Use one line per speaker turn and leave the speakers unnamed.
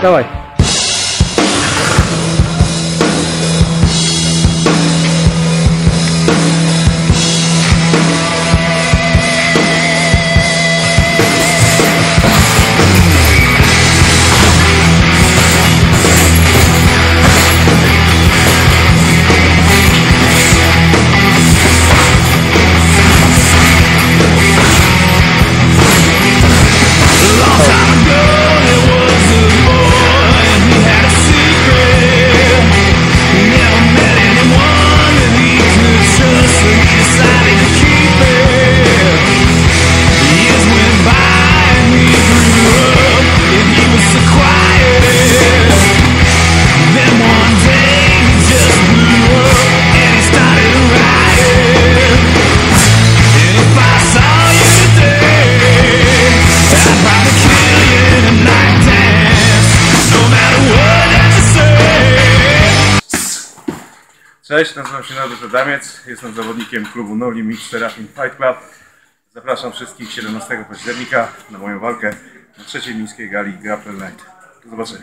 Давай.
Cześć, nazywam się Norbert Adamiec, jestem zawodnikiem klubu No Limit Serafin Fight Club. Zapraszam wszystkich 17 października na moją walkę na trzeciej miejskiej gali Grapple Night. Do zobaczenia.